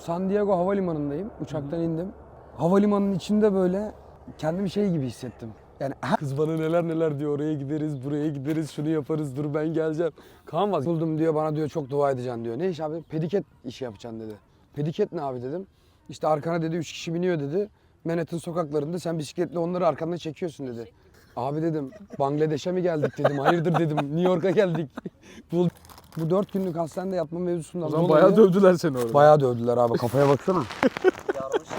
San Diego havalimanındayım. Uçaktan indim. Havalimanının içinde böyle kendimi şey gibi hissettim. Yani her- kız bana neler neler diyor oraya gideriz buraya gideriz şunu yaparız dur ben geleceğim. Kaan vaz buldum diyor bana diyor çok dua edeceksin diyor. Ne iş abi? Pediket işi yapacaksın dedi. Pediket ne abi dedim. İşte arkana dedi 3 kişi biniyor dedi. Manhattan sokaklarında sen bisikletle onları arkandan çekiyorsun dedi. Abi dedim Bangladeş'e mi geldik dedim. Hayırdır dedim New York'a geldik. Bu, bu 4 günlük hastanede yatma mevzusundan O zaman dolayı- bayağı dövdüler seni orada. Bayağı dövdüler abi kafaya baksana.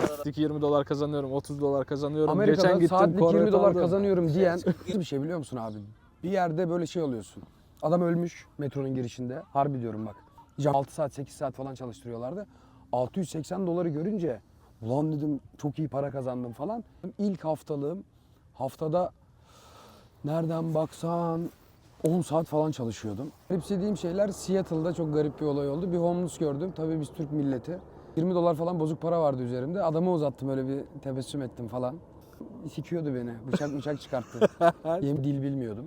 Saatlik 20 dolar kazanıyorum, 30 dolar kazanıyorum. Amerika'da Geçen gittim saatlik 20 Kore'de dolar aldım. kazanıyorum diyen bir şey biliyor musun abi? Bir yerde böyle şey oluyorsun. Adam ölmüş metronun girişinde. Harbi diyorum bak. Cam 6 saat 8 saat falan çalıştırıyorlardı. 680 doları görünce ulan dedim çok iyi para kazandım falan. İlk haftalığım haftada nereden baksan 10 saat falan çalışıyordum. Garipsediğim şeyler Seattle'da çok garip bir olay oldu. Bir homeless gördüm. Tabii biz Türk milleti. 20 dolar falan bozuk para vardı üzerimde. Adama uzattım öyle bir tebessüm ettim falan. Sikiyordu beni. Bıçak bıçak çıkarttı. Yemin dil bilmiyordum.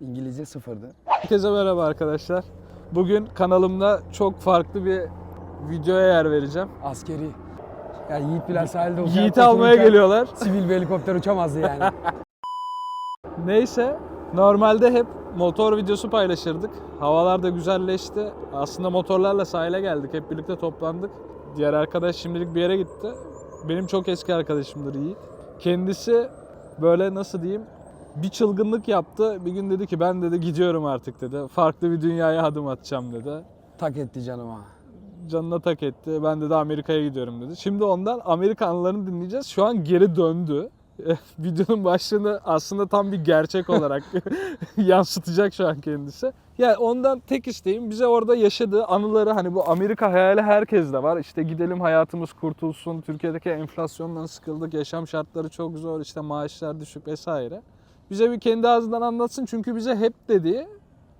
İngilizce sıfırdı. Herkese merhaba arkadaşlar. Bugün kanalımda çok farklı bir videoya yer vereceğim. Askeri. Yani Yiğit Bilal sahilde uçakta Yiğit'i almaya otururken geliyorlar. Sivil bir helikopter uçamazdı yani. Neyse normalde hep motor videosu paylaşırdık. Havalar da güzelleşti. Aslında motorlarla sahile geldik. Hep birlikte toplandık. Diğer arkadaş şimdilik bir yere gitti. Benim çok eski arkadaşımdır Yiğit. Kendisi böyle nasıl diyeyim bir çılgınlık yaptı. Bir gün dedi ki ben dedi gidiyorum artık dedi. Farklı bir dünyaya adım atacağım dedi. tak etti canıma. Canına tak etti. Ben dedi Amerika'ya gidiyorum dedi. Şimdi ondan Amerika anılarını dinleyeceğiz. Şu an geri döndü. Videonun başlığını aslında tam bir gerçek olarak yansıtacak şu an kendisi. Yani ondan tek isteğim bize orada yaşadığı anıları hani bu Amerika hayali herkeste var. İşte gidelim hayatımız kurtulsun. Türkiye'deki enflasyondan sıkıldık. Yaşam şartları çok zor. işte maaşlar düşük vesaire. Bize bir kendi ağzından anlatsın. Çünkü bize hep dediği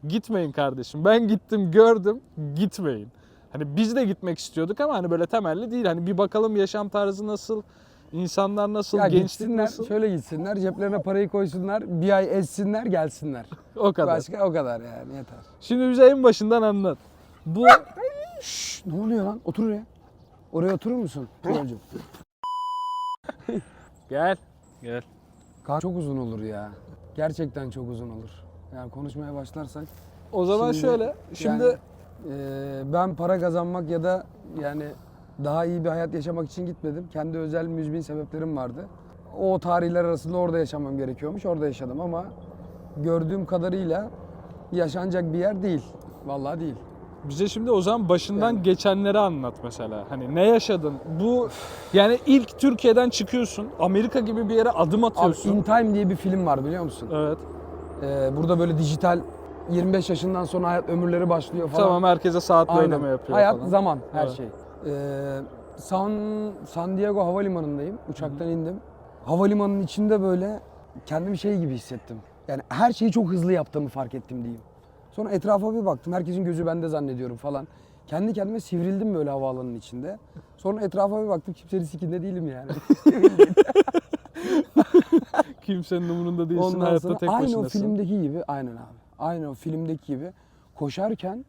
gitmeyin kardeşim. Ben gittim gördüm gitmeyin. Hani biz de gitmek istiyorduk ama hani böyle temelli değil. Hani bir bakalım yaşam tarzı nasıl, insanlar nasıl, Ya gençlik gitsinler, nasıl. şöyle gitsinler, ceplerine parayı koysunlar, bir ay ezsinler, gelsinler. O kadar. Başka o kadar yani yeter. Şimdi bize en başından anlat. Bu Şşş, ne oluyor lan? Otur oraya. Oraya oturur musun? Hocam. gel. Gel. Kaan çok uzun olur ya. Gerçekten çok uzun olur. Yani konuşmaya başlarsak. O zaman Şimdi- şöyle. Şimdi yani, eee, ben para kazanmak ya da yani daha iyi bir hayat yaşamak için gitmedim. Kendi özel müzmin sebeplerim vardı. O tarihler arasında orada yaşamam gerekiyormuş. Orada yaşadım ama gördüğüm kadarıyla yaşanacak bir yer değil. Vallahi değil. bize şimdi o zaman başından Yani- geçenleri anlat mesela. Hani ne yaşadın? Bu yani ilk Türkiye'den çıkıyorsun. Amerika gibi bir yere adım Abi atıyorsun. In Time diye bir film var biliyor musun? evet. Eee, burada böyle dijital 25 yaşından sonra hayat ömürleri başlıyor falan. Tamam herkese saatli Aynen. ödeme yapıyor Hayat, falan. zaman, her Evet. şey. Ee, San, San Diego havalimanındayım. Uçaktan indim. Havalimanının içinde böyle kendimi şey gibi hissettim. Yani her şeyi çok hızlı yaptığımı fark ettim diyeyim. Sonra etrafa bir baktım. Herkesin gözü bende zannediyorum falan. Kendi kendime sivrildim böyle havaalanının içinde. Sonra etrafa bir baktım. Kimsenin sikinde değilim yani. Kimsenin umurunda değilsin Ondan hayatta sonra tek aynı o başınasın. filmdeki gibi aynen abi. Aynı o filmdeki gibi koşarken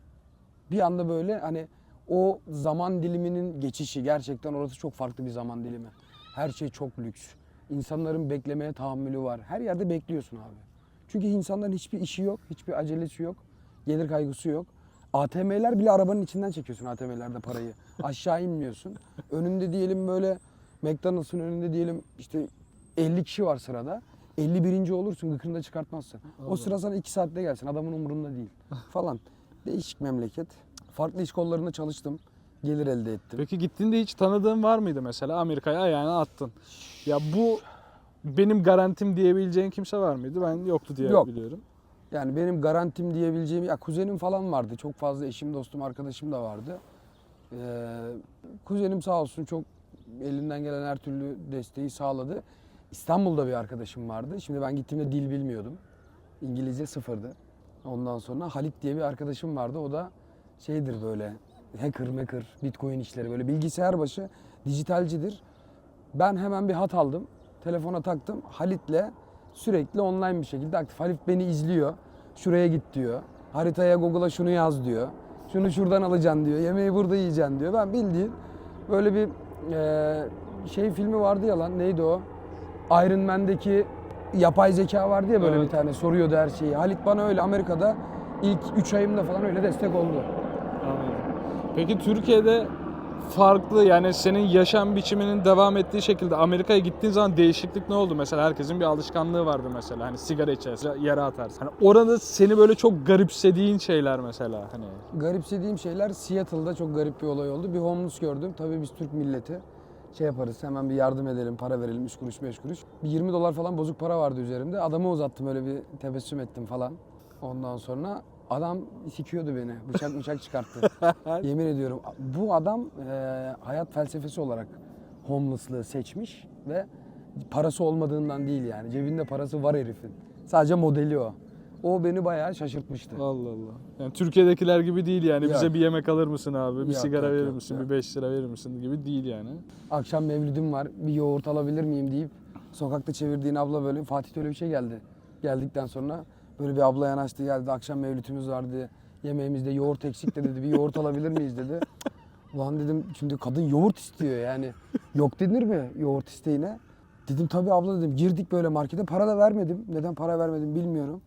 bir anda böyle hani o zaman diliminin geçişi gerçekten orası çok farklı bir zaman dilimi. Her şey çok lüks. İnsanların beklemeye tahammülü var. Her yerde bekliyorsun abi. Çünkü insanların hiçbir işi yok, hiçbir acelesi yok, gelir kaygısı yok. ATM'ler bile arabanın içinden çekiyorsun ATM'lerde parayı. Aşağı inmiyorsun. Önünde diyelim böyle McDonald's'ın önünde diyelim işte 50 kişi var sırada. 51. olursun gıkını çıkartmazsın. O sıra sana 2 saatte gelsin adamın umurunda değil falan. Değişik memleket. Farklı iş kollarında çalıştım. Gelir elde ettim. Peki gittiğinde hiç tanıdığın var mıydı mesela Amerika'ya ayağını attın? Ya bu benim garantim diyebileceğin kimse var mıydı? Ben yoktu diye Yok. biliyorum. Yani benim garantim diyebileceğim ya kuzenim falan vardı. Çok fazla eşim, dostum, arkadaşım da vardı. Ee, kuzenim sağ olsun çok elinden gelen her türlü desteği sağladı. İstanbul'da bir arkadaşım vardı. Şimdi ben gittiğimde dil bilmiyordum. İngilizce sıfırdı. Ondan sonra Halit diye bir arkadaşım vardı. O da şeydir böyle hacker maker, bitcoin işleri böyle bilgisayar başı dijitalcidir. Ben hemen bir hat aldım. Telefona taktım. Halit'le sürekli online bir şekilde aktif. Halit beni izliyor. Şuraya git diyor. Haritaya Google'a şunu yaz diyor. Şunu şuradan alacaksın diyor. Yemeği burada yiyeceksin diyor. Ben bildiğin Böyle bir e, şey filmi vardı ya lan neydi o? Iron Man'deki yapay zeka vardı ya böyle Evet. bir tane soruyordu her şeyi. Halit bana öyle Amerika'da ilk 3 ayımda falan öyle destek oldu. Peki Türkiye'de farklı yani senin yaşam biçiminin devam ettiği şekilde Amerika'ya gittiğin zaman değişiklik ne oldu? Mesela herkesin bir alışkanlığı vardı mesela hani sigara içersin, yere atarsın. Hani orada seni böyle çok garipsediğin şeyler mesela hani. Garipsediğim şeyler Seattle'da çok garip bir olay oldu. Bir homeless gördüm. Tabii biz Türk milleti şey yaparız hemen bir yardım edelim, para verelim 3 kuruş 5 kuruş. Bir 20 dolar falan bozuk para vardı üzerimde. Adama uzattım öyle bir tebessüm ettim falan. Ondan sonra adam sikiyordu beni. Bıçak bıçak çıkarttı. Yemin ediyorum bu adam e, hayat felsefesi olarak homeless'lığı seçmiş ve parası olmadığından değil yani. Cebinde parası var herifin. Sadece modeli o. O beni bayağı şaşırtmıştı. Allah Allah. Yani Türkiye'dekiler gibi değil yani. Yok. Bize bir yemek alır mısın abi? Bir Yok, sigara yok, verir yok, misin? yok. Bir 5 lira verir misin gibi değil yani. Akşam mevlüdüm var bir yoğurt alabilir miyim deyip sokakta çevirdiğin abla böyle Fatih öyle bir şey geldi. Geldikten sonra böyle bir abla yanaştı geldi akşam mevlütümüz vardı. Yemeğimizde yoğurt eksik de dedi bir yoğurt alabilir miyiz dedi. Ulan dedim şimdi kadın yoğurt istiyor yani. Yok denir mi yoğurt isteğine? Dedim tabii abla dedim girdik böyle markete para da vermedim. Neden para vermedim bilmiyorum.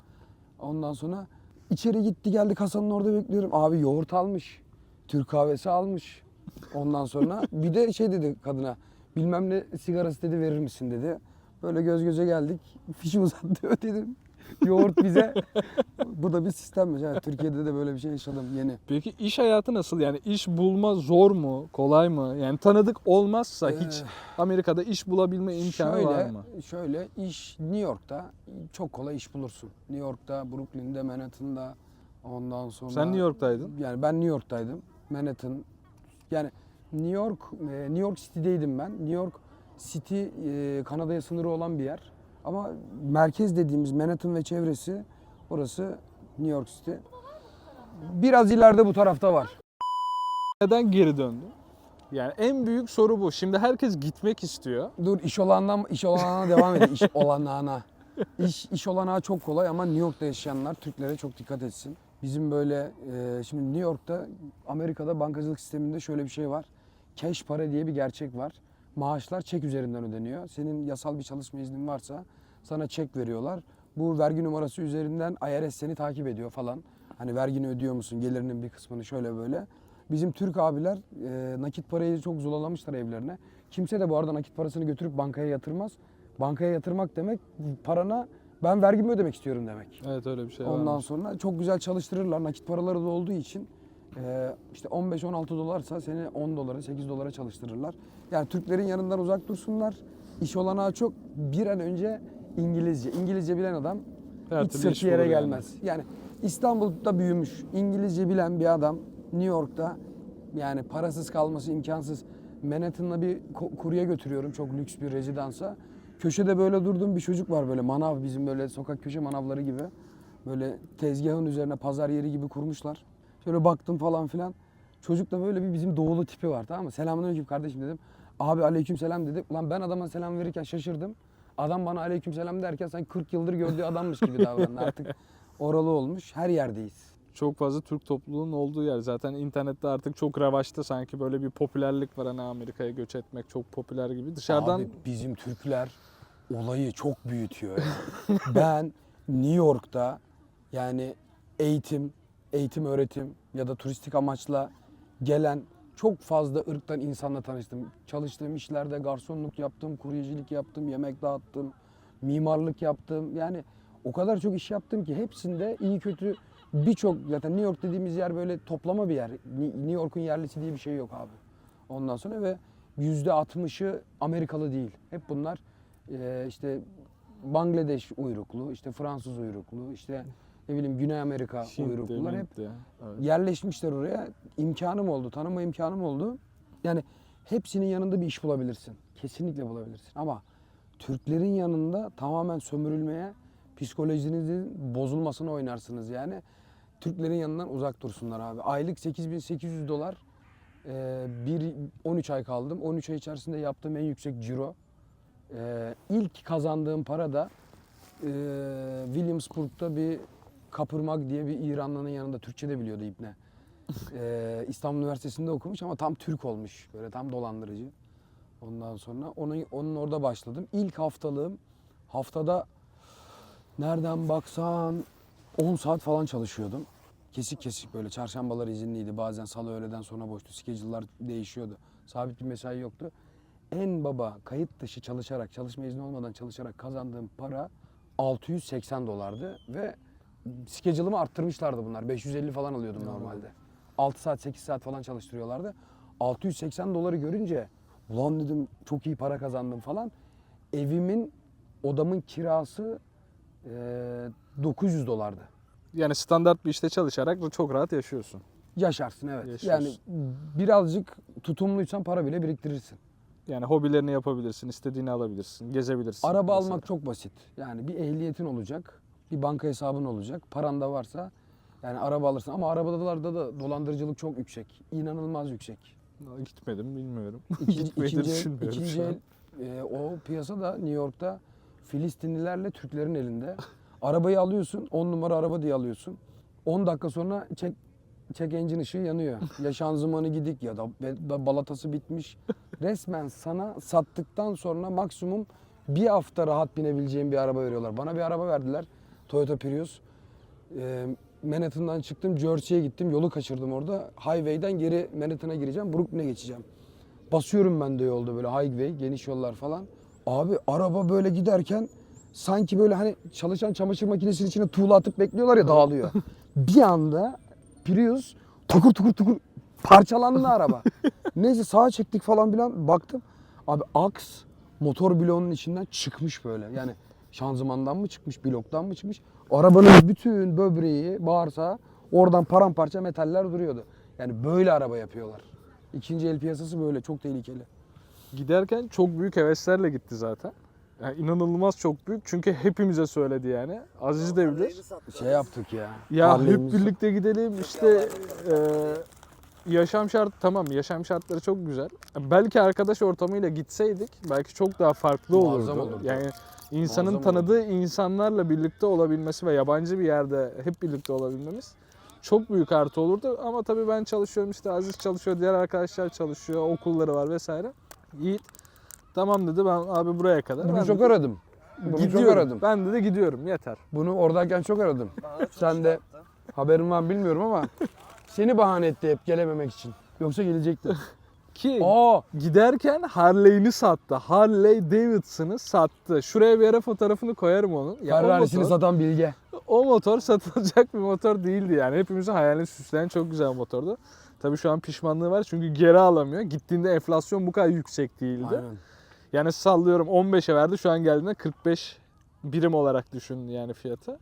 Ondan sonra içeri gitti geldi kasanın orada bekliyorum. Abi yoğurt almış. Türk kahvesi almış. Ondan sonra bir de şey dedi kadına. Bilmem ne sigarası dedi verir misin dedi. Böyle göz göze geldik. Fişi uzattı ödedim. Yoğurt bize. Bu da bir sistemmiş. Evet, Türkiye'de de böyle bir şey yaşadım yeni. Peki iş hayatı nasıl? Yani iş bulma zor mu? Kolay mı? Yani tanıdık olmazsa hiç Amerika'da iş bulabilme imkanı şöyle, var mı? Şöyle iş New York'ta çok kolay iş bulursun. New York'ta, Brooklyn'de, Manhattan'da ondan sonra. Sen New York'taydın. Yani ben New York'taydım. Manhattan. Yani New York, e, New York City'deydim ben. New York City e, Kanada'ya sınırı olan bir yer. Ama merkez dediğimiz Manhattan ve çevresi orası New York City. Biraz ileride bu tarafta var. Neden geri döndün? Yani en büyük soru bu. Şimdi herkes gitmek istiyor. Dur iş olandan iş olanağına devam edelim. İş olanağına. İş, iş olanağı çok kolay ama New York'ta yaşayanlar Türklere çok dikkat etsin. Bizim böyle e, şimdi New York'ta Amerika'da bankacılık sisteminde şöyle bir şey var. Cash para diye bir gerçek var. Maaşlar çek üzerinden ödeniyor. Senin yasal bir çalışma iznin varsa sana çek veriyorlar. Bu vergi numarası üzerinden IRS seni takip ediyor falan. Hani vergini ödüyor musun? Gelirinin bir kısmını şöyle böyle. Bizim Türk abiler e, nakit parayı çok zulalamışlar evlerine. Kimse de bu arada nakit parasını götürüp bankaya yatırmaz. Bankaya yatırmak demek parana ben vergimi ödemek istiyorum demek. Evet öyle bir şey Ondan varmış. sonra çok güzel çalıştırırlar. Nakit paraları da olduğu için e, işte 15-16 dolarsa seni 10 dolara 8 dolara çalıştırırlar. Yani Türklerin yanından uzak dursunlar. İş olanağı çok bir an önce İngilizce. İngilizce bilen adam Her hiç sırtı yere bulur yani. gelmez. Yani İstanbul'da büyümüş, İngilizce bilen bir adam New York'ta yani parasız kalması imkansız. Manhattan'la bir kurye götürüyorum çok lüks bir rezidansa. Köşede böyle durduğum bir çocuk var böyle manav bizim böyle sokak köşe manavları gibi. Böyle tezgahın üzerine pazar yeri gibi kurmuşlar. Şöyle baktım falan filan. Çocukta böyle bir bizim doğulu tipi var tamam mı? Selamünaleyküm kardeşim dedim. Abi aleyküm selam dedi. Ulan ben adama selam verirken şaşırdım. Adam bana aleyküm selam derken sanki 40 yıldır gördüğü adammış gibi davrandı. Artık oralı olmuş. Her yerdeyiz. Çok fazla Türk topluluğunun olduğu yer. Zaten internette artık çok revaçta sanki böyle bir popülerlik var. Hani Amerika'ya göç etmek çok popüler gibi. Dışarıdan Abi bizim Türkler olayı çok büyütüyor ya. ben New York'ta yani eğitim, eğitim öğretim ya da turistik amaçla gelen çok fazla ırktan insanla tanıştım. Çalıştığım işlerde garsonluk yaptım, kuryecilik yaptım, yemek dağıttım, mimarlık yaptım. Yani o kadar çok iş yaptım ki hepsinde iyi kötü birçok zaten New York dediğimiz yer böyle toplama bir yer. New York'un yerlisi diye bir şey yok abi. Ondan sonra ve yüzde 60'ı Amerikalı değil. Hep bunlar işte Bangladeş uyruklu, işte Fransız uyruklu, işte ne bileyim Güney Amerika Hintli, uyruklular hep. Evet. yerleşmişler oraya. İmkanım oldu, tanıma imkanım oldu. Yani hepsinin yanında bir iş bulabilirsin. Kesinlikle bulabilirsin. Ama Türklerin yanında tamamen sömürülmeye, psikolojinizin bozulmasına oynarsınız yani. Türklerin yanından uzak dursunlar abi. Aylık 8800 dolar. Ee, bir 13 ay kaldım. 13 ay içerisinde yaptığım en yüksek ciro. Ee, ilk kazandığım para da e, Williamsburg'da bir Kapırmak diye bir İranlı'nın yanında Türkçe de biliyordu İbne. Ee, İstanbul Üniversitesi'nde okumuş ama tam Türk olmuş. Böyle tam dolandırıcı. Ondan sonra onun, onun orada başladım. İlk haftalığım haftada nereden baksan 10 saat falan çalışıyordum. Kesik kesik böyle çarşambalar izinliydi. Bazen salı öğleden sonra boştu. Schedule'lar değişiyordu. Sabit bir mesai yoktu. En baba kayıt dışı çalışarak, çalışma izni olmadan çalışarak kazandığım para 680 dolardı ve schedule'ımı arttırmışlardı bunlar. 550 falan alıyordum normalde. 6 saat 8 saat falan çalıştırıyorlardı. 680 doları görünce ulan dedim çok iyi para kazandım falan. Evimin odamın kirası eee, 900 dolardı. Yani standart bir işte çalışarak da çok rahat yaşıyorsun. Yaşarsın evet. Yaşıyorsun. Yani birazcık tutumluysan para bile biriktirirsin. Yani hobilerini yapabilirsin, istediğini alabilirsin, gezebilirsin. Araba mesela. almak çok basit. Yani bir ehliyetin olacak, bir banka hesabın olacak, paran da varsa yani araba alırsın. Ama arabalarda da dolandırıcılık çok yüksek. İnanılmaz yüksek. Gitmedim bilmiyorum. İkinci, ikinci, düşünmüyorum ikinci el, e, o piyasa da New York'ta Filistinlilerle Türklerin elinde. Arabayı alıyorsun, 10 numara araba diye alıyorsun. 10 dakika sonra çek çek engine ışığı yanıyor. Ya şanzımanı gidik ya da be- balatası bitmiş. Resmen sana sattıktan sonra maksimum bir hafta rahat binebileceğin bir araba veriyorlar. Bana bir araba verdiler. Toyota Prius. Ee, Manhattan'dan çıktım, Jersey'ye gittim. Yolu kaçırdım orada. Highway'den geri Manhattan'a gireceğim. Brooklyn'e geçeceğim. Basıyorum ben de yolda böyle highway, geniş yollar falan. Abi araba böyle giderken sanki böyle hani çalışan çamaşır makinesinin içine tuğla atıp bekliyorlar ya dağılıyor. bir anda Prius tukur tukur tukur parçalandı araba. Neyse sağa çektik falan filan baktım. Abi aks motor bloğunun içinden çıkmış böyle. Yani şanzımandan mı çıkmış, bloktan mı çıkmış? Arabanın bütün böbreği, bağırsağı oradan paramparça metaller duruyordu. Yani böyle araba yapıyorlar. İkinci el piyasası böyle çok tehlikeli. Giderken çok büyük heveslerle gitti zaten. Yani inanılmaz çok büyük. Çünkü hepimize söyledi yani. Aziz de bilir. Şey yaptık ya. Ya hep birlikte gidelim işte e, yaşam şart tamam yaşam şartları çok güzel. Belki arkadaş ortamıyla gitseydik belki çok daha farklı Muazzam olurdu. olurdu. Yani insanın Muazzam tanıdığı insanlarla birlikte olabilmesi ve yabancı bir yerde hep birlikte olabilmemiz çok büyük artı olurdu. Ama tabii ben çalışıyorum işte Aziz çalışıyor, diğer arkadaşlar çalışıyor, okulları var vesaire. Yiğit tamam dedi ben abi buraya kadar. Bunu ben çok dedi, aradım. Bunu çok gidiyorum. aradım. Ben dedi gidiyorum yeter. Bunu oradayken çok aradım. Sen de haberin var bilmiyorum ama seni bahane etti hep gelememek için. Yoksa gelecekti. Ki Aa, Giderken Harley'ini sattı. Harley Davidson'ı sattı. Şuraya bir ara fotoğrafını koyarım onun. Ya Ferrari'sini motor, satan Bilge. o motor satılacak bir motor değildi yani. Hepimizin hayalini süsleyen çok güzel motordu. Tabii şu an pişmanlığı var çünkü geri alamıyor. Gittiğinde enflasyon bu kadar yüksek değildi. Aynen. Yani sallıyorum 15'e verdi şu an geldiğinde 45 birim olarak düşün yani fiyatı.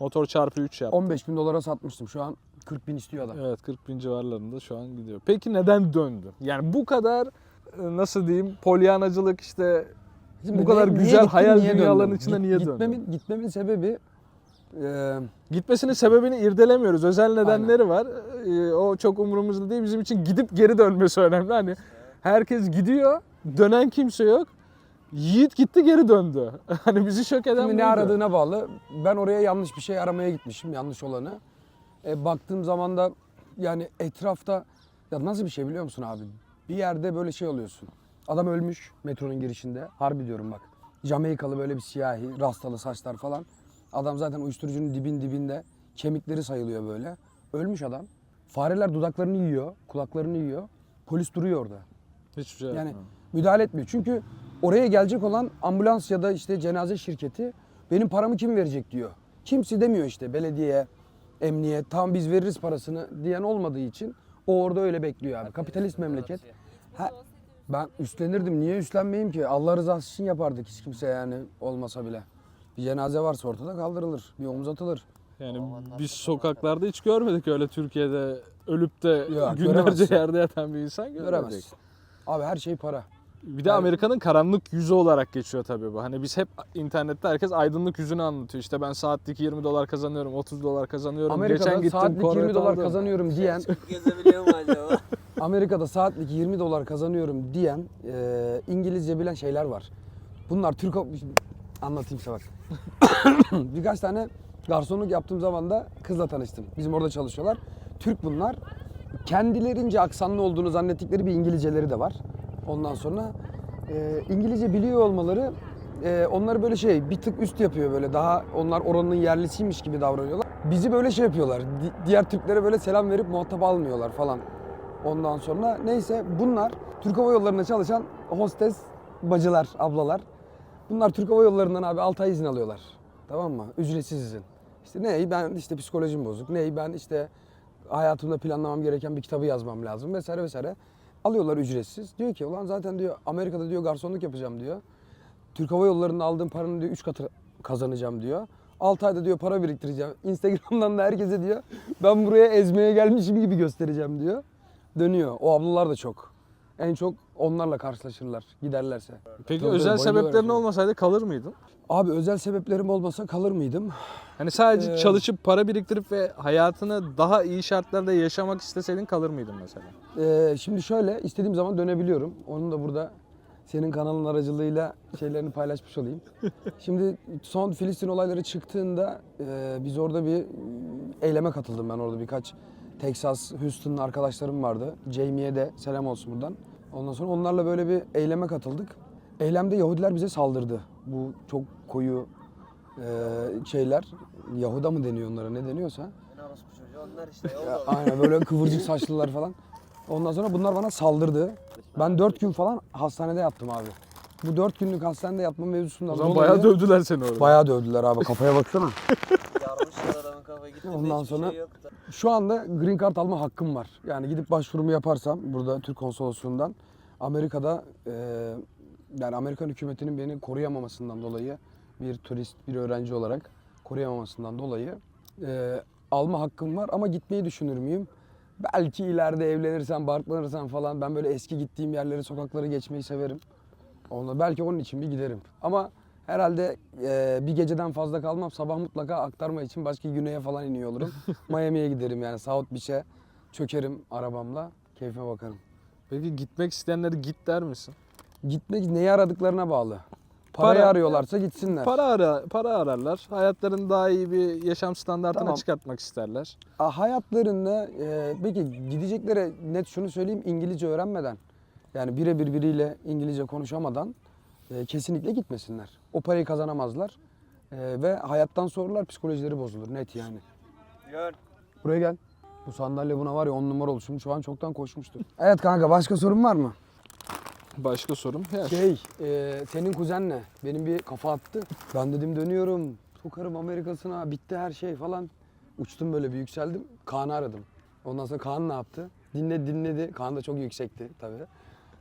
Motor çarpı 3 yaptı. 15 bin dolara satmıştım. Şu an 40 bin istiyor adam. Evet 40 bin civarlarında şu an gidiyor. Peki neden döndü? Yani bu kadar e, nasıl diyeyim polyanacılık işte Şimdi bu kadar ne- güzel gittim, hayal dünyalarının içinde Git- niye gitmemin, döndün? Gitmemin sebebi e, Gitmesinin sebebini irdelemiyoruz. Özel nedenleri var. Ee, o çok umurumuzda değil. Bizim için gidip geri dönmesi önemli. Hani herkes gidiyor, dönen kimse yok. Yiğit gitti geri döndü. Hani bizi şok eden Şimdi ne buydu. aradığına bağlı. Ben oraya yanlış bir şey aramaya gitmişim, yanlış olanı. E, baktığım zaman da yani etrafta ya nasıl bir şey biliyor musun abi? Bir yerde böyle şey oluyorsun. Adam ölmüş metronun girişinde. Harbi diyorum bak. Jamaikalı böyle bir siyahi, rastalı saçlar falan. Adam zaten uyuşturucunun dibin dibinde. Kemikleri sayılıyor böyle. Ölmüş adam. Fareler dudaklarını yiyor, kulaklarını yiyor. Polis duruyor orada. Hiçbir şey Yani yapmıyor. müdahale etmiyor. Çünkü oraya gelecek olan ambulans ya da işte cenaze şirketi benim paramı kim verecek diyor. Kimse demiyor işte belediye, emniyet, tam biz veririz parasını diyen olmadığı için o orada öyle bekliyor abi. Kapitalist memleket. Ha, ben üstlenirdim. Niye üstlenmeyeyim ki? Allah rızası için yapardık hiç kimse yani olmasa bile. Bir cenaze varsa ortada kaldırılır. Bir omuz atılır. Yani biz sokaklarda hiç görmedik öyle Türkiye'de ölüp de Yok, günlerce göremezsin. yerde yatan bir insan görmedik. Göremezsin. Abi her şey para. Bir de Yani- Amerika'nın karanlık yüzü olarak geçiyor tabii bu. Hani biz hep internette herkes aydınlık yüzünü anlatıyor. İşte ben saatlik 20 dolar kazanıyorum, 30 dolar kazanıyorum. Amerika'da Geçen gittim saatlik 20 Kore'de dolar aldım. kazanıyorum diyen Gezebiliyor mu acaba? Amerika'da saatlik 20 dolar kazanıyorum diyen e, İngilizce bilen şeyler var. Bunlar Türk anlatayım size bak. Birkaç tane garsonluk yaptığım zaman da kızla tanıştım. Bizim orada çalışıyorlar. Türk bunlar. kendilerince aksanlı olduğunu zannettikleri bir İngilizceleri de var. Ondan sonra e, İngilizce biliyor olmaları e, onları böyle şey bir tık üst yapıyor böyle daha onlar oranın yerlisiymiş gibi davranıyorlar. Bizi böyle şey yapıyorlar. di- diğer Türklere böyle selam verip muhatap almıyorlar falan. Ondan sonra neyse bunlar Türk Hava Yolları'nda çalışan hostes bacılar, ablalar. Bunlar Türk Hava Yolları'ndan abi 6 ay izin alıyorlar. Tamam mı? Ücretsiz izin. İşte ne ben işte psikolojim bozuk. Ne ben işte hayatımda planlamam gereken bir kitabı yazmam lazım vesaire vesaire. Alıyorlar ücretsiz. Diyor ki ulan zaten diyor Amerika'da diyor garsonluk yapacağım diyor. Türk Hava Yolları'nda aldığım paranın diyor 3 katı kazanacağım diyor. 6 ayda diyor para biriktireceğim. Instagram'dan da herkese diyor ben buraya ezmeye gelmişim gibi göstereceğim diyor. Dönüyor. O ablalar da çok. En çok onlarla karşılaşırlar giderlerse. Peki Tabii, özel bayılıyorlar sebeplerin şimdi. olmasaydı kalır mıydın? Abi özel sebeplerim olmasa kalır mıydım? Hani sadece Ee, çalışıp para biriktirip ve hayatını daha iyi şartlarda yaşamak isteseydin kalır mıydın mesela? Ee, şimdi şöyle istediğim zaman dönebiliyorum. Onun da burada senin kanalın aracılığıyla şeylerini paylaşmış olayım. Şimdi son Filistin olayları çıktığında e, biz orada bir e, eyleme katıldım ben orada birkaç Texas, Houston'ın arkadaşlarım vardı. Jamie'ye de selam olsun buradan. Ondan sonra onlarla böyle bir eyleme katıldık. Eylemde Yahudiler bize saldırdı. Bu çok koyu e, şeyler. Yahuda mı deniyor onlara ne deniyorsa. Onlar işte. Aynen böyle kıvırcık saçlılar falan. Ondan sonra bunlar bana saldırdı. Ben 4 gün falan hastanede yattım abi. Bu 4 günlük hastanede yatma mevzusundan O zaman dolayı bayağı dövdüler seni orada. bayağı dövdüler abi kafaya baksana. Yarmışlar adamın kafayı gitti. Ondan sonra- şey yoktu. Şu anda green card alma hakkım var. Yani gidip başvurumu yaparsam burada Türk konsolosluğundan Amerika'da e, yani Amerikan hükümetinin beni koruyamamasından dolayı bir turist, bir öğrenci olarak koruyamamasından dolayı e, alma hakkım var ama gitmeyi düşünür müyüm? Belki ileride evlenirsem, barklanırsam falan ben böyle eski gittiğim yerleri, sokakları geçmeyi severim. Onunla belki onun için bir giderim. Ama herhalde e, bir geceden fazla kalmam. Sabah mutlaka aktarma için başka güneye falan iniyor olurum. Miami'ye giderim yani South Beach'e çökerim arabamla. Keyfime bakarım. Peki gitmek isteyenleri git der misin? Gitmek neyi aradıklarına bağlı. Parayı Para- arıyorlarsa gitsinler. Para ara, para ararlar. Hayatlarını daha iyi bir yaşam standartına Tamam. çıkartmak isterler. A, Hayatlarında e, peki gideceklere net şunu söyleyeyim İngilizce öğrenmeden yani birebir biriyle İngilizce konuşamadan e, kesinlikle gitmesinler. O parayı kazanamazlar E, ve hayattan sorular psikolojileri bozulur net yani. Yön. Buraya gel. Bu sandalye buna var ya on numara oldu. Şimdi şu an çoktan koşmuştu. Evet kanka başka sorun var mı? Başka sorum. Ya, Şey, e, senin kuzenle benim bir kafa attı. Ben dedim dönüyorum. Sokarım Amerika'sına. Bitti her şey falan. Uçtum böyle bir yükseldim. Kaan'ı aradım. Ondan sonra Kaan ne yaptı? Dinledi dinledi. Kaan da çok yüksekti tabii.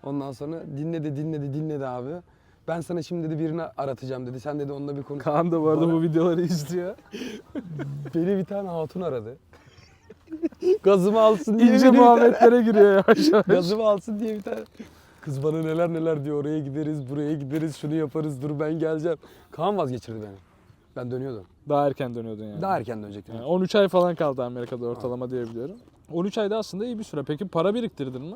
Ondan sonra dinledi dinledi dinledi abi. Ben sana şimdi dedi birini aratacağım dedi. Sen dedi onunla bir konuş. Kaan da bu arada Bana- bu videoları izliyor. Beni bir tane hatun aradı. Gazımı alsın diye İnce beni bir tane- muhabbetlere giriyor yavaş yavaş. Gazımı alsın diye bir tane. Kız bana neler neler diyor. Oraya gideriz, buraya gideriz, şunu yaparız. Dur ben geleceğim. Kaan vazgeçirdi beni. Ben dönüyordum. Daha erken dönüyordun yani. Daha erken dönecektim. Yani 13 ay falan kaldı Amerika'da ortalama diyebiliyorum. 13 ayda aslında iyi bir süre. Peki para biriktirdin mi?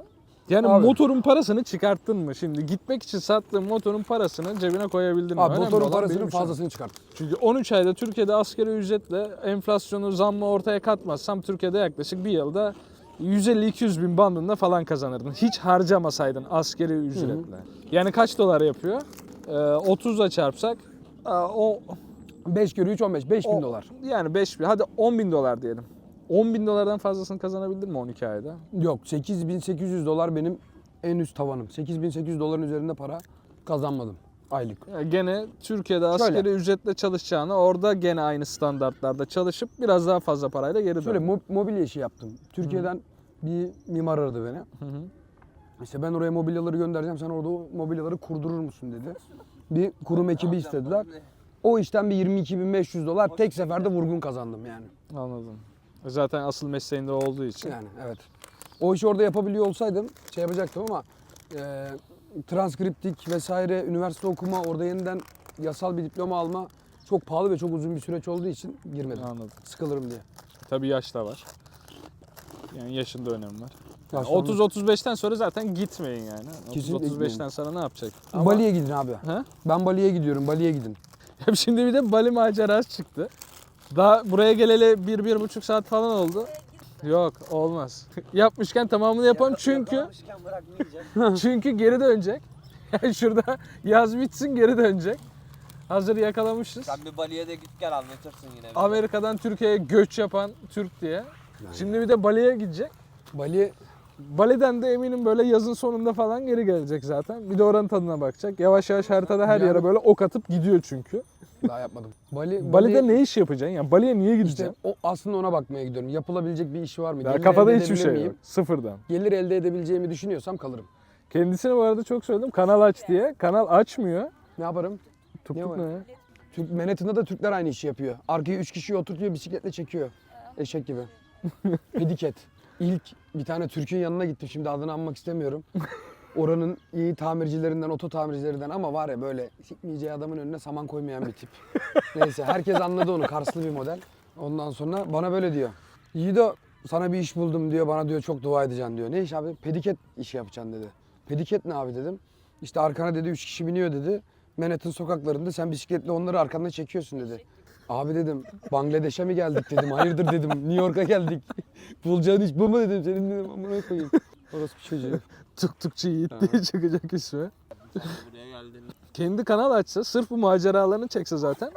Yani Abi. motorun parasını çıkarttın mı? Şimdi gitmek için sattığın motorun parasını cebine koyabildin mi? Abi Önemli motorun olan parasının fazlasını çıkart. Çünkü 13 ayda Türkiye'de asgari ücretle enflasyonu zammı ortaya katmazsam Türkiye'de yaklaşık bir yılda 150-200 bin bandında falan kazanırdın. Hiç harcamasaydın asgari ücretle. Yani kaç dolar yapıyor? Ee, 30'la çarpsak aa, o 5 kere 3 15 5 bin O- dolar. yani 5 bin hadi 10 bin dolar diyelim. 10 bin dolardan fazlasını kazanabildin mi 12 ayda? Yok 8800 dolar benim en üst tavanım. 8800 doların üzerinde para kazanmadım aylık. Yani gene Türkiye'de asgari ücretle çalışacağını orada gene aynı standartlarda çalışıp biraz daha fazla parayla geri Şöyle dön. mo- mobilya işi yaptım. Türkiye'den bir mimar aradı beni. Hı hı. İşte ben oraya mobilyaları göndereceğim. Sen orada o mobilyaları kurdurur musun dedi. Bir kurum ekibi istediler. O işten bir 22.500 dolar tek seferde vurgun kazandım yani. Anladım. Zaten asıl mesleğinde olduğu için. Yani evet. O işi orada yapabiliyor olsaydım şey yapacaktım ama e, transkriptik vesaire üniversite okuma orada yeniden yasal bir diploma alma çok pahalı ve çok uzun bir süreç olduğu için girmedim. Anladım. Sıkılırım diye. Tabii yaş da var. Yani yaşın da önemi var. Ya sonra- 30-35'ten sonra zaten gitmeyin yani. Kesinlikle 30-35'ten sonra ne yapacak? Bali'ye gidin abi. Ha? Ben Bali'ye gidiyorum. Bali'ye gidin. Şimdi bir de Bali macerası çıktı. Daha buraya geleli bir, bir buçuk saat falan oldu. Yok olmaz. Yapmışken tamamını yapalım çünkü çünkü geri dönecek. Şurada yaz bitsin geri dönecek. Hazır yakalamışız. Sen bir Bali'ye de git gel anlatırsın yine. Amerika'dan Türkiye'ye göç yapan Türk diye. Şimdi bir de Bali'ye gidecek. Bali Bali'den de eminim böyle yazın sonunda falan geri gelecek zaten. Bir de oranın tadına bakacak. Yavaş yavaş haritada her yere böyle ok atıp gidiyor çünkü. Daha yapmadım. Bali, Bali'de ne iş yapacaksın? Yani Bali'ye niye İşte gideceksin? o aslında ona bakmaya gidiyorum. Yapılabilecek bir iş var mı? Gelir kafada hiçbir şey miyim? yok. Sıfırdan. Gelir elde edebileceğimi düşünüyorsam kalırım. Kendisine bu arada çok söyledim. Kanal aç diye. Kanal açmıyor. Ne yaparım? Tuk Ne tuk ne ya? Türk Manhattan'da da Türkler aynı işi yapıyor. Arkaya 3 kişiyi oturtuyor, bisikletle çekiyor. Eşek gibi. Pediket. İlk bir tane Türk'ün yanına gittim. Şimdi adını anmak istemiyorum. Oranın iyi tamircilerinden, oto tamircilerinden ama var ya böyle sikmeyeceği adamın önüne saman koymayan bir tip. Neyse herkes anladı onu. Karslı bir model. Ondan sonra bana böyle diyor. Yiğido sana bir iş buldum diyor. Bana diyor çok dua edeceksin diyor. Ne iş abi? Pediket işi yapacaksın dedi. Pediket ne abi dedim. İşte arkana dedi 3 kişi biniyor dedi. Manhattan sokaklarında sen bisikletle onları arkanda çekiyorsun dedi. Abi dedim Bangladeş'e mi geldik dedim. Hayırdır dedim. New York'a geldik. Bulacağın iş bu mu dedim. Senin dedim amına koyayım. Bir çocuğu. Tuk tukçu Yiğit diye çıkacak ismi. Sen buraya geldin. Kendi kanal açsa sırf bu maceralarını çekse zaten.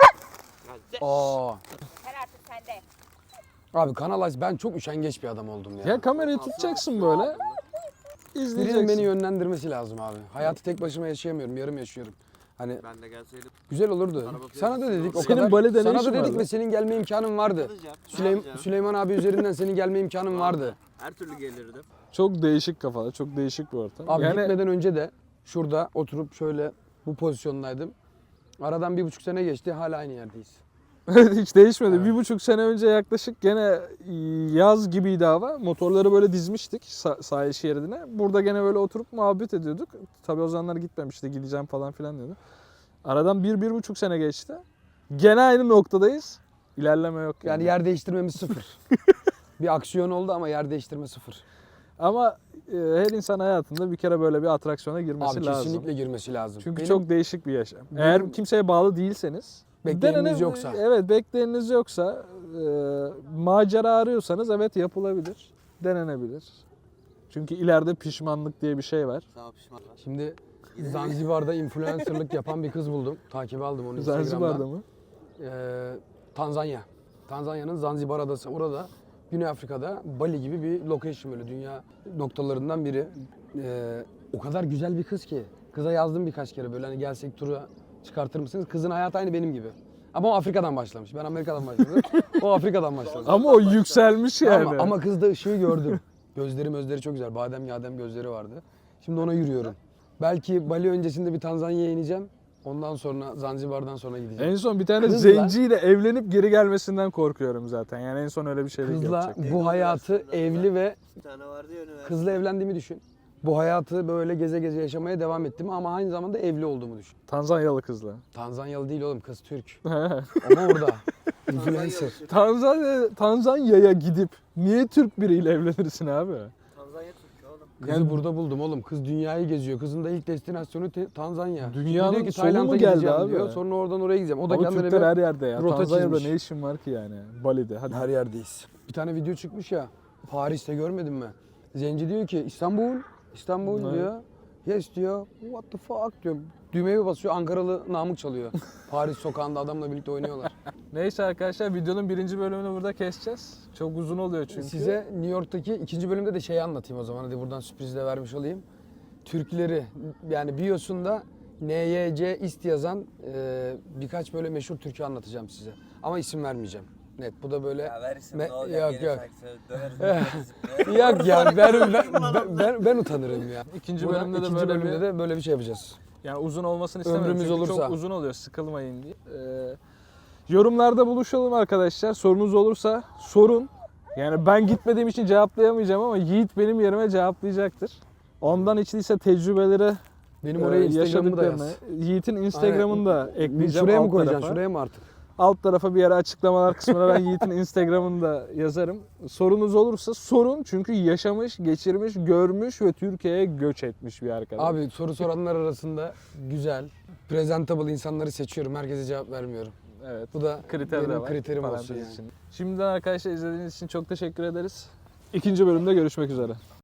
Aa. Sen artık sende. Abi Kanal Aç ben çok üşengeç bir adam oldum ya. Ya kamerayı tutacaksın böyle. Birinin izleyeceksin. beni yönlendirmesi lazım abi. Hayatı tek başıma yaşayamıyorum. Yarım yaşıyorum. Hani Ben de gelseydim. güzel olurdu. Araba Sana da dedik o Senin kadar. Bali'de ne Sana işin da dedik vardı? ve senin gelme imkanın vardı. Yapacağım? Süleyman abi üzerinden senin gelme imkanın vardı. Her türlü gelirdim. Çok değişik kafalar, çok değişik bir ortam. Abi yani gitmeden önce de şurada oturup şöyle bu pozisyondaydım. Aradan bir buçuk sene geçti hala aynı yerdeyiz. hiç değişmedi. Evet. Bir buçuk sene önce yaklaşık gene yaz gibiydi hava. Motorları böyle dizmiştik sa- sahil şeridine. Burada gene böyle oturup muhabbet ediyorduk. Tabii o zamanlar gitmemişti, gideceğim falan filan diyordu. Aradan bir, bir buçuk sene geçti. Gene aynı noktadayız. İlerleme yok yani. Yani yer değiştirmemiz sıfır. bir aksiyon oldu ama yer değiştirme sıfır. Ama e, her insan hayatında bir kere böyle bir atraksiyona girmesi Abi lazım. kesinlikle girmesi lazım. Çünkü Benim çok değişik bir yaşam. Eğer kimseye bağlı değilseniz, Bekleyeniniz denene- yoksa. Evet, bekleyeniniz yoksa, e, macera arıyorsanız evet yapılabilir, denenebilir. Çünkü ileride pişmanlık diye bir şey var. Sağ ol pişman. Şimdi Zanzibar'da influencerlık yapan bir kız buldum. Takibe aldım onu Instagram'dan. Zanzibar'da mı? Ee, Tanzanya. Tanzanya'nın Zanzibar adası. Orada Güney Afrika'da Bali gibi bir location böyle dünya noktalarından biri. Ee, o kadar güzel bir kız ki. Kıza yazdım birkaç kere böyle hani gelsek tura çıkartır mısınız? Kızın hayatı aynı benim gibi. Ama o Afrika'dan başlamış. Ben Amerika'dan başladım. o Afrika'dan başladı. Ama o yükselmiş yani. Ama, ama kızda ışığı gördüm. Gözleri gözleri çok güzel. Badem yadem gözleri vardı. Şimdi ona yürüyorum. Belki Bali öncesinde bir Tanzanya'ya ineceğim. Ondan sonra Zanzibar'dan sonra gideceğim. En son bir tane Kızla- zenciyle evlenip geri gelmesinden korkuyorum zaten. Yani en son öyle bir şeylik Kızla yapacak. bu hayatı evli ve Bir tane vardı ya üniversite. kızla evlendiğimi düşün. Bu hayatı böyle geze geze yaşamaya devam ettim ama aynı zamanda evli olduğumu düşün. Tanzanyalı kızla. Tanzanyalı değil oğlum kız Türk. Ama orada. Influencer. Tanzanya, Tanzanya'ya gidip niye Türk biriyle evlenirsin abi? Kızı Yani- burada buldum oğlum. Kız dünyayı geziyor. Kızın da ilk destinasyonu te- Tanzanya. Şimdi Dünyanın diyor ki sonu Tayland'a mu geldi gideceğim abi? diyor. Sonra oradan oraya gideceğim. O da Ama kendine Türkler bir her yerde ya. rota Tanzanya'da çizmiş. ne işin var ki yani? Bali'de. Hadi. her yerdeyiz. Bir tane video çıkmış ya. Paris'te görmedin mi? Zenci diyor ki İstanbul, İstanbul Evet. diyor. Yes diyor. What the fuck diyor. Düğmeye basıyor Ankaralı Namık çalıyor. Paris sokağında adamla birlikte oynuyorlar. Neyse arkadaşlar videonun birinci bölümünü burada keseceğiz. Çok uzun oluyor çünkü. Size New York'taki ikinci bölümde de şeyi anlatayım o zaman. Hadi buradan sürpriz de vermiş olayım. Türkleri yani biosunda NYC ist yazan e, birkaç böyle meşhur türkü anlatacağım size. Ama isim vermeyeceğim. Net. Bu da böyle Ya verirsin Me- ne olacak? yok, yok. saksı, döveriz. Yok ya ben, ben, ben, ben, ben utanırım ya. İkinci Buna bölümde de ikinci böyle bölümde bir, de böyle bir şey yapacağız. yani uzun olmasını istemiyorum Ömrümüz çünkü olursa. çok uzun oluyor sıkılmayın diye. Ee, yorumlarda buluşalım arkadaşlar. Sorunuz olursa sorun. Yani ben gitmediğim için cevaplayamayacağım ama Yiğit benim yerime cevaplayacaktır. Ondan içtiyse tecrübeleri Benim e, oraya Instagram'ı da yaz. Yiğit'in Instagram'ını da ekleyeceğim Şuraya mı koyacaksın? tarafa. Şuraya mı artık? Alt tarafa bir yere açıklamalar kısmına ben Yiğit'in Instagram'ını da yazarım. Sorunuz olursa sorun çünkü yaşamış, geçirmiş, görmüş ve Türkiye'ye göç etmiş bir arkadaş. Abi soru soranlar arasında güzel, presentable insanları seçiyorum. Herkese cevap vermiyorum. evet. Bu da Kriter de benim var. kriterim olsun yani. için. Şimdiden arkadaşlar izlediğiniz için çok teşekkür ederiz. İkinci bölümde görüşmek üzere.